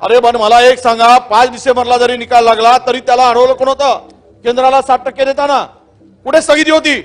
अरे पण मला एक सांगा पाच डिसेंबरला जरी निकाल लागला तरी त्याला अडवलं कोण होतं? केंद्राला साठ टक्के देताना. कुठे स्थगिती होती?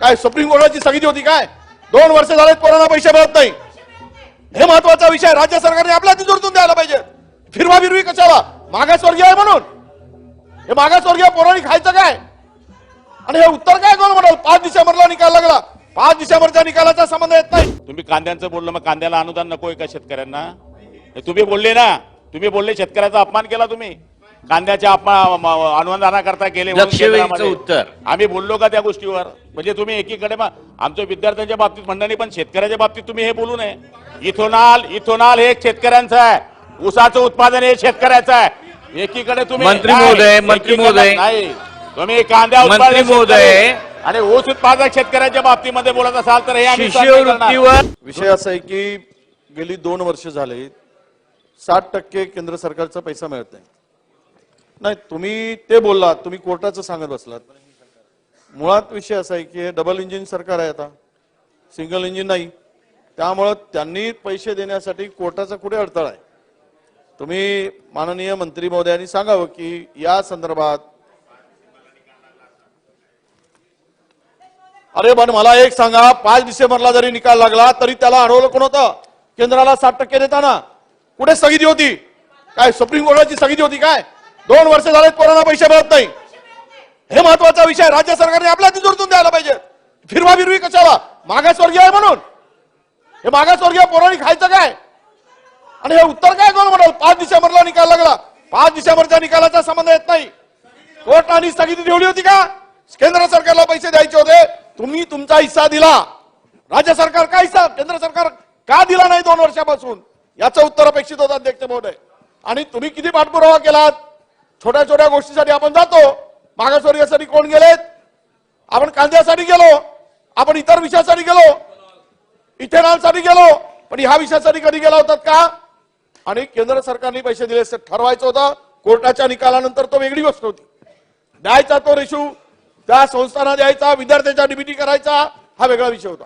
काय सुप्रीम कोर्टाची स्थगिती होती काय? दोन वर्ष झालेत कोणाला पैसे मिळत नाही. हे महत्त्वाचा विषय राज्य सरकारने आपल्या तिजोरीतून द्यायला पाहिजे. फिरवा फिरवी कशाला? मागासवर्गीय आहे म्हणून. हे मागासवर्गीय पोरांनी खायचं काय? आणि हे उत्तर काय कोण म्हणाल? पाच डिसेंबरला निकाल लागला. पाच डिसेंबरच्या निकालाचा संबंध येत नाही. तुम्ही कांद्यांचं बोललं मग कांद्याला अनुदान नकोय का शेतकऱ्यांना? हे तुम्ही बोलले ना. तुम्ही बोलले शेतकऱ्याचा अपमान केला तुम्ही कांद्याच्या अपमान अनुदानाकरता केंद्रामध्ये. उत्तर. आम्ही बोललो का त्या गोष्टीवर म्हणजे तुम्ही एकीकडे मग आमच्या विद्यार्थ्यांच्या बाबतीत म्हणणं नाही पण शेतकऱ्याच्या बाबतीत तुम्ही हे बोलू नये इथोनाल इथोनाल हे शेतकऱ्यांचं आहे ऊसाचं उत्पादन हे शेतकऱ्याचं आहे एकीकडे तुम्ही मंत्री नाही, महोदय, मंत्री महोदय. नाही तुम्ही कांद्या मंत्री उत्पादक महोदय. आणि ऊस उत्पादक शेतकऱ्याच्या बाबतीमध्ये बोलत असाल तर हे विषय असा आहे की गेली दोन वर्ष झाले साठ टक्के केंद्र सरकारचा पैसा मिळत नाही. नाही तुम्ही ते बोललात तुम्ही कोर्टाचं सांगत बसलात. मुळात विषय असा आहे की हे डबल इंजिन सरकार आहे आता. सिंगल इंजिन नाही. त्यामुळं त्यांनी पैसे देण्यासाठी कोर्टाचा कुठे अडथळा आहे? तुम्ही माननीय मंत्री महोदयांनी सांगावं की या संदर्भात अरे पण मला एक सांगा पाच डिसेंबरला जरी निकाल लागला तरी त्याला अडवलं कोण होतं? केंद्राला साठ टक्के देताना. कुठे स्थगिती होती? काय सुप्रीम कोर्टाची स्थगिती होती काय? दोन वर्ष झालेत कोणाला पैसे मिळत नाही. हे महत्त्वाचा विषय राज्य सरकारने आपल्या तिथून द्यायला पाहिजे. फिरवा फिरवी कशाला? मागासवर्गीय आहे म्हणून. हे मागासवर्गीय पोरांनी खायचं काय? आणि हे उत्तर काय कोण म्हणाल? पाच डिसेंबरला निकाल लागला. पाच डिसेंबरच्या निकालाचा संबंध येत नाही. कोर्टाने स्थगिती ठेवली होती का? केंद्र सरकारला पैसे द्यायचे होते. तुम्ही तुमचा हिस्सा दिला. राज्य सरकार काय हिस्सा? केंद्र सरकार का दिला नाही दोन वर्षापासून? याचं उत्तर अपेक्षित होतं अध्यक्ष महोदय. आणि तुम्ही किती पाठपुरावा केलात? छोट्या छोट्या गोष्टीसाठी आपण जातो. मागासवर्गीयासाठी कोण गेलेत? आपण कांद्यासाठी गेलो. आपण इतर विषयासाठी गेलो. इथेनॉलसाठी गेलो. पण ह्या विषयासाठी कधी गेला होतात का? आणि केंद्र सरकारने पैसे दिले ठरवायचं होतं. कोर्टाच्या निकालानंतर तो वेगळी गोष्ट होती. द्यायचा तो रेशू त्या संस्थांना द्यायचा. विद्यार्थ्यांच्या डिबिटी करायचा. हा वेगळा विषय होता.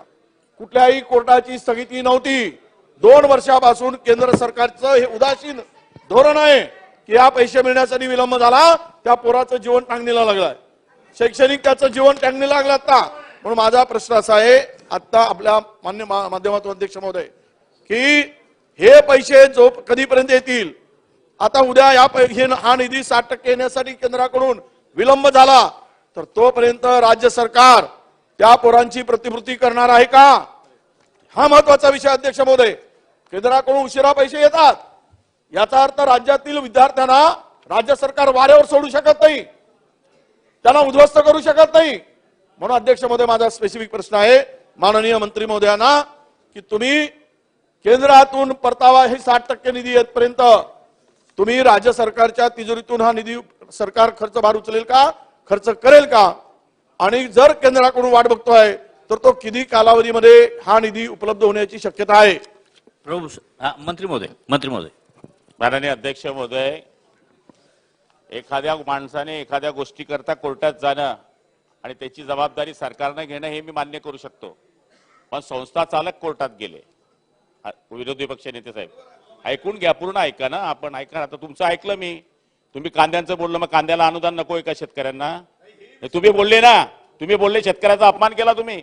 कुठल्याही कोर्टाची स्थगिती नव्हती. दोन वर्षापासून केंद्र सरकारचं हे उदासीन धोरण आहे की या पैसे मिळण्यासाठी विलंब झाला त्या पोराचं जीवन टांगणीला लागलाय. शैक्षणिक त्याचं जीवन टांगणी लागलं आता. म्हणून माझा प्रश्न असा आहे आता आपल्या मान्य माध्यमातून अध्यक्ष महोदय की हे पैसे जो कधीपर्यंत येतील? आता उद्या या हा निधी साठ टक्के येण्यासाठी केंद्राकडून विलंब झाला तर तोपर्यंत राज्य सरकार त्या पोरांची प्रतिपूर्ती करणार आहे का? हा महत्त्वाचा विषय अध्यक्ष महोदय. केंद्राकडून उशिरा पैसे येतात. याचा अर्थ राज्यातील विद्यार्थ्यांना राज्य सरकार वाऱ्यावर सोडू शकत नाही. त्यांना उद्ध्वस्त करू शकत नाही. म्हणून अध्यक्ष महोदय माझा स्पेसिफिक प्रश्न आहे. माननीय मंत्री महोदयांना की तुम्ही केंद्रातून परतावा हे साठ टक्के निधी येतपर्यंत तुम्ही राज्य सरकारच्या तिजोरीतून हा निधी सरकार खर्च भार उचलेल का? खर्च करेल का? आणि जर केंद्राकडून वाट बघतोय तर तो किती कालावधीमध्ये हा निधी उपलब्ध होण्याची शक्यता आहे? प्रभू मंत्री महोदय मंत्री महोदय. माननीय अध्यक्ष महोदय एखाद्या माणसाने एखाद्या गोष्टी करता कोर्टात जाणं आणि त्याची जबाबदारी सरकारनं घेणं हे मी मान्य करू शकतो. पण संस्था चालक कोर्टात गेले. विरोधी पक्ष नेते साहेब ऐकून घ्या पूर्ण ऐका ना आपण ऐका आता तुमचं ऐकलं मी. तुम्ही कांद्यांचं बोललं मग कांद्याला अनुदान नको आहे का शेतकऱ्यांना. तुम्ही बोलले ना तुम्ही बोलले शेतकऱ्याचा अपमान केला तुम्ही.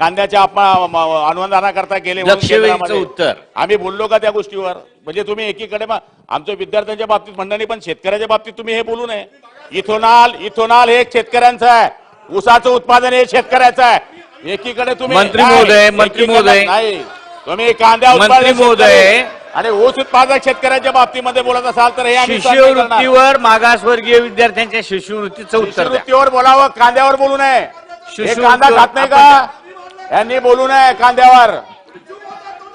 कांद्याच्या अपमान अनुदानाकरता केंद्रामध्ये. उत्तर. आम्ही बोललो का त्या गोष्टीवर म्हणजे तुम्ही एकीकडे आमच्या विद्यार्थ्यांच्या बाबतीत म्हणणं नाही पण शेतकऱ्याच्या बाबतीत तुम्ही हे बोलू नये इथोनाल इथोनाल हे शेतकऱ्यांचं आहे ऊसाचं उत्पादन हे शेतकऱ्याचं आहे एकीकडे तुम्ही मंत्री महोदय, मंत्री महोदय. नाही तुम्ही कांद्या मंत्री उत्पादक महोदय. आणि ऊस उत्पादक शेतकऱ्याच्या बाबतीमध्ये बोलत असाल तर हे. शिष्यवृत्तीवर मागासवर्गीय विद्यार्थ्यांच्या शिष्यवृत्तीचं उत्तर द्या शिष्यवृत्तीवर बोलावं कांद्यावर बोलू नये कांदा खात नाही का यांनी बोलू नये कांद्यावर.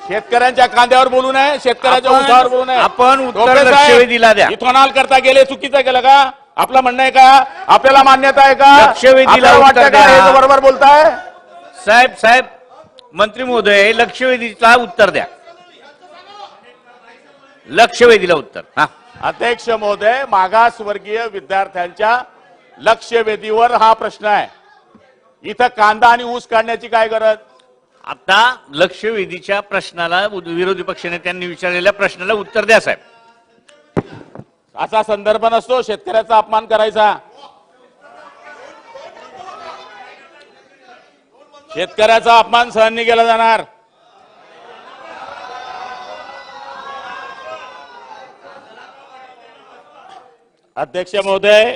शेतकऱ्यांच्या कांद्यावर बोलू नये शेतकऱ्याच्या उसावर बोलू नये. आपण उत्तर लक्षवेधीला द्या. इथोनाल करता गेले चुकीचं केलं का? आपलं म्हणणं आहे का? आपल्याला मान्यता आहे का? वाटतं का. हे बरोबर बोलताय? साहेब साहेब मंत्री महोदय लक्षवेधीला उत्तर द्या. लक्षवेधीला उत्तर. हा. अध्यक्ष महोदय मागासवर्गीय विद्यार्थ्यांच्या लक्षवेधीवर हा प्रश्न आहे. इथं कांदा आणि ऊस काढण्याची काय गरज? आता लक्षवेधीच्या प्रश्नाला विरोधी पक्षनेत्यांनी विचारलेल्या प्रश्नाला उत्तर द्या साहेब. असा संदर्भ नसतो शेतकऱ्याचा अपमान करायचा. शेतकऱ्याचा अपमान सहन नाही केला जाणार. अध्यक्ष महोदय